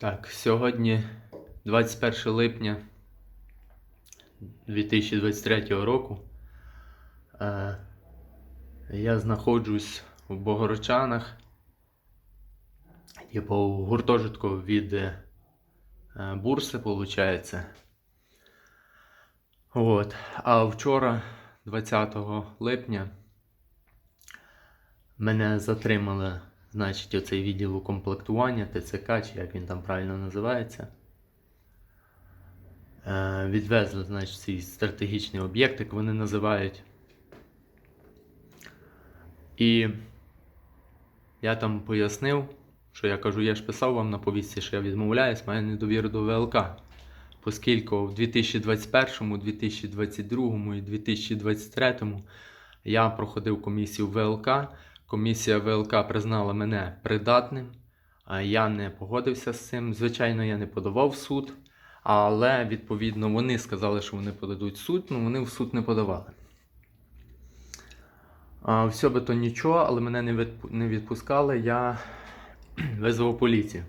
Так, сьогодні 21 липня 2023 року. Е, я знаходжусь в Богородчанах, типу в гуртожитку від е, бурси, виходить. От. А вчора, 20 липня, мене затримали, значить, оцей відділ укомплектування, ТЦК, чи як він там правильно називається. Е, відвезли, значить, цей стратегічний об'єкт, як вони називають. І я там пояснив, що я кажу, я ж писав вам на повістці, що я відмовляюсь, маю недовіру до ВЛК. Оскільки в 2021, 2022 і 2023 я проходив комісію ВЛК. Комісія ВЛК признала мене придатним, я не погодився з цим. Звичайно, я не подавав суд, але відповідно вони сказали, що вони подадуть суд, але вони в суд не подавали. Все би то нічого, але мене не відпускали, я визвав поліцію.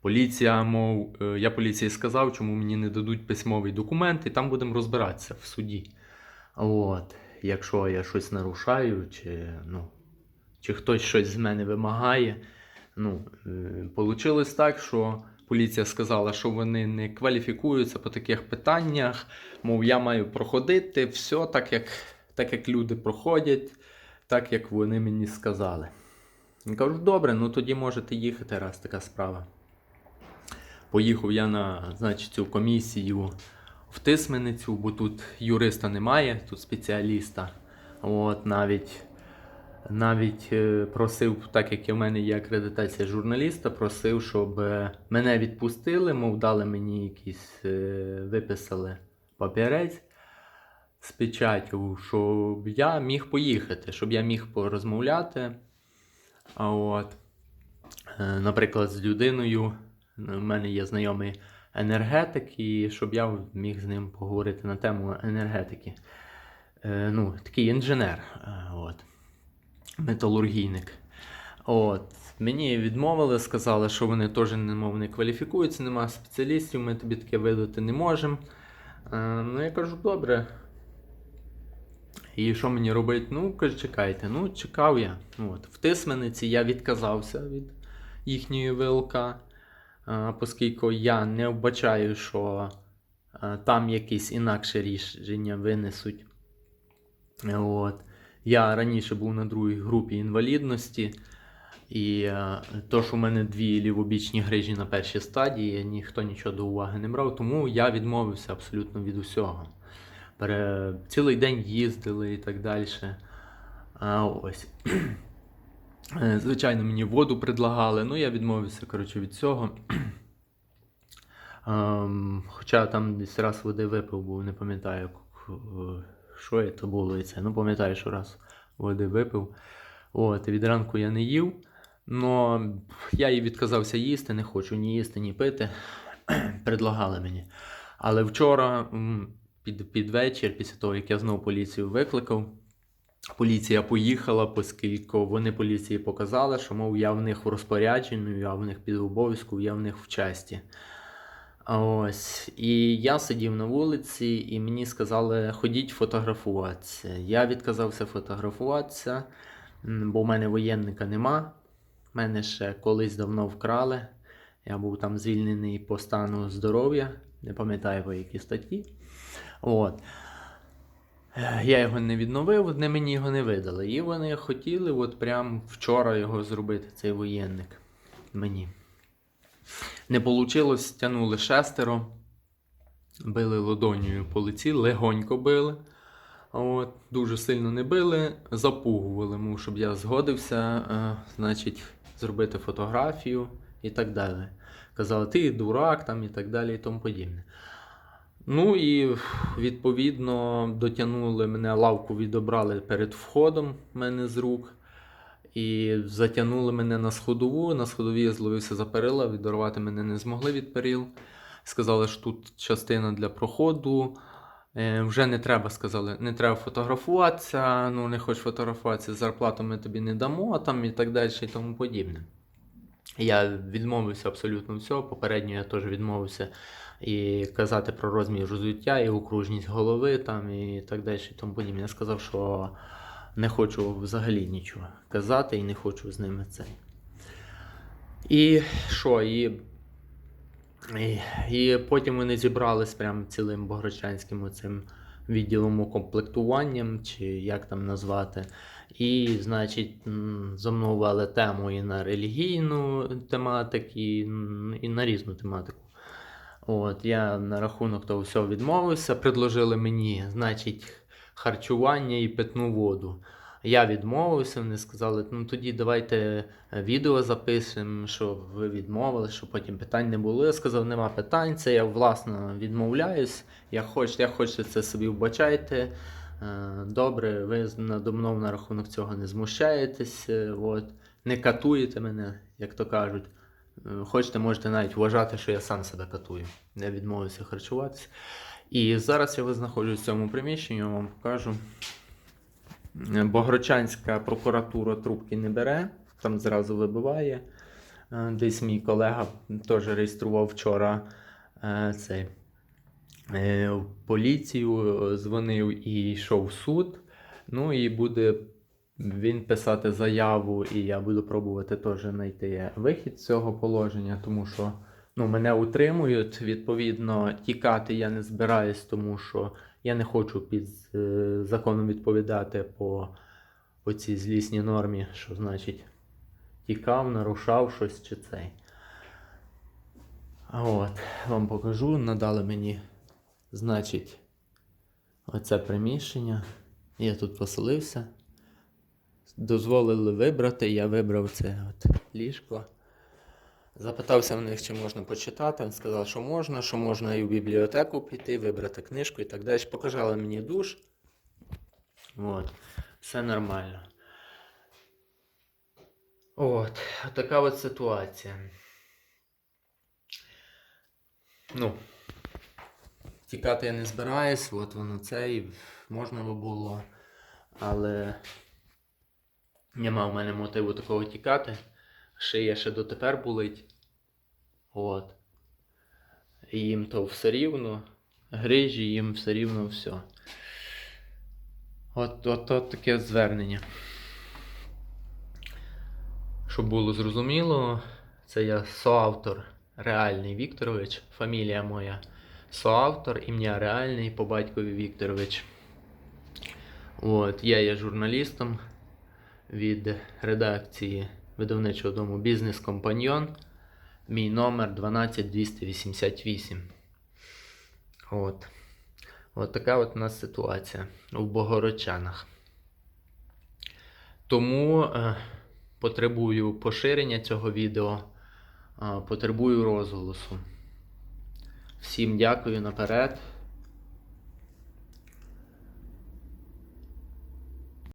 Поліція, мов, е, я поліції сказав, чому мені не дадуть письмовий документ, і там будемо розбиратися в суді. От, якщо я щось нарушаю, чи, ну, чи хтось щось з мене вимагає. Ну, е, получилось так, що поліція сказала, що вони не кваліфікуються по таких питаннях. Мов, я маю проходити все так, як, так, як люди проходять, так як вони мені сказали. Я кажу, добре, ну тоді можете їхати, раз така справа. Поїхав я на значить, цю комісію в Тисменицю, бо тут юриста немає, тут спеціаліста. От навіть, навіть е, просив, так як і в мене є акредитація журналіста, просив, щоб е, мене відпустили, мов дали мені якийсь, е, виписали папірець з печаттю, щоб я міг поїхати, щоб я міг порозмовляти. А от, наприклад, з людиною. У мене є знайомий енергетик, і щоб я міг з ним поговорити на тему енергетики. Е, ну, такий інженер, е, от, металургійник. От. Мені відмовили, сказали, що вони теж немов не кваліфікуються, немає спеціалістів, ми тобі таке видати не можемо. Е, ну, я кажу, добре. І що мені робити? Ну, каже, чекайте. Ну, чекав я. От. В Тисмениці я відказався від їхньої ВЛК, оскільки я не вбачаю, що е, там якесь інакше рішення винесуть. От. Я раніше був на другій групі інвалідності, і е, то, що в мене дві лівобічні грижі на першій стадії, ніхто нічого до уваги не брав, тому я відмовився абсолютно від усього. Цілий день їздили і так далі. А, ось. Е, Звичайно, мені воду предлагали, ну я відмовився коротше, від цього. Ем, хоча там десь раз води випив, бо не пам'ятаю, що це було і це. Ну, пам'ятаю, що раз води випив. От, від ранку я не їв. Но я і відказався їсти, не хочу ні їсти, ні пити. Предлагали мені. Але вчора, під, під вечір, після того, як я знову поліцію викликав, поліція поїхала, оскільки вони поліції показали, що, мов, я в них у розпорядженні, я в них під обов'язку, я в них в часті. Ось. І я сидів на вулиці, і мені сказали, ходіть фотографуватися. Я відказався фотографуватися, бо в мене воєнника нема. Мене ще колись давно вкрали. Я був там звільнений по стану здоров'я, не пам'ятаю по якій статті. От. Е, Я його не відновив, вони мені його не видали. І вони хотіли от прям вчора його зробити, цей воєнник мені. Не вийшло, тягнули шестеро, били ладонью по лиці, легонько били. От, дуже сильно не били, запугували, мов, щоб я згодився, е, значить, зробити фотографію і так далі. Казали, ти дурак там і так далі і тому подібне. Ну і відповідно дотягнули мене, лавку відобрали перед входом мене з рук. І затягнули мене на сходову. На сходовій я зловився за перила, відорвати мене не змогли від перил. Сказали, що тут частина для проходу. Е, вже не треба, сказали, не треба фотографуватися, ну не хочеш фотографуватися, зарплату ми тобі не дамо, там і так далі і тому подібне. Я відмовився абсолютно всього. Попередньо я теж відмовився і казати про розмір розуття, і окружність голови там, і так далі. Тому подібне. Я сказав, що не хочу взагалі нічого казати і не хочу з ними цей. І що? І, і, і потім вони зібрались прям цілим богородчанським оцим відділом укомплектуванням, чи як там назвати. І, значить, замовили тему і на релігійну тематику, і, і на різну тематику. От, я на рахунок того всього відмовився. Предложили мені, значить, харчування і питну воду. Я відмовився, вони сказали, ну тоді давайте е, відео запишемо, що ви відмовили, що потім питань не було. Я сказав, нема питань, це я власно відмовляюсь. Я хоч, я хочете це собі вбачайте. Е, Добре, ви надо мною на рахунок цього не змущаєтесь, е, от, не катуєте мене, як то кажуть. Е, Хочете, можете навіть вважати, що я сам себе катую. Я відмовився харчуватися. І зараз я знаходжусь в цьому приміщенні, я вам покажу. Богородчанська прокуратура трубки не бере, там зразу вибиває. Десь мій колега теж реєстрував вчора цей, в поліцію, е, дзвонив і йшов в суд. Ну і буде він писати заяву, і я буду пробувати теж знайти вихід з цього положення, тому що ну, мене утримують. Відповідно, тікати я не збираюсь, тому що я не хочу під е, законом відповідати по оцій злісній нормі, що значить тікав, нарушав щось чи цей. От, вам покажу, надали мені, значить, оце приміщення. Я тут поселився. Дозволили вибрати, я вибрав це от ліжко. Запитався в них, чи можна почитати. Він сказав, що можна, що можна і в бібліотеку піти, вибрати книжку і так далі. Показали мені душ. От, все нормально. От, така от ситуація. Ну, тікати я не збираюсь, от воно це і можна би було. Але нема в мене мотиву такого тікати. Шия ще дотепер болить. От. І їм то все рівно. Грижі, їм все рівно все. От, от, от таке звернення. Щоб було зрозуміло, це я соавтор Реальний Вікторович, фамілія моя. Соавтор, ім'я Реальний по батькові Вікторович. От, я є журналістом від редакції видавничого дому Бізнес Компаньйон. Мій номер 12288. От. От така от у нас ситуація у Богородчанах. Тому е, потребую поширення цього відео, е, потребую розголосу. Всім дякую наперед.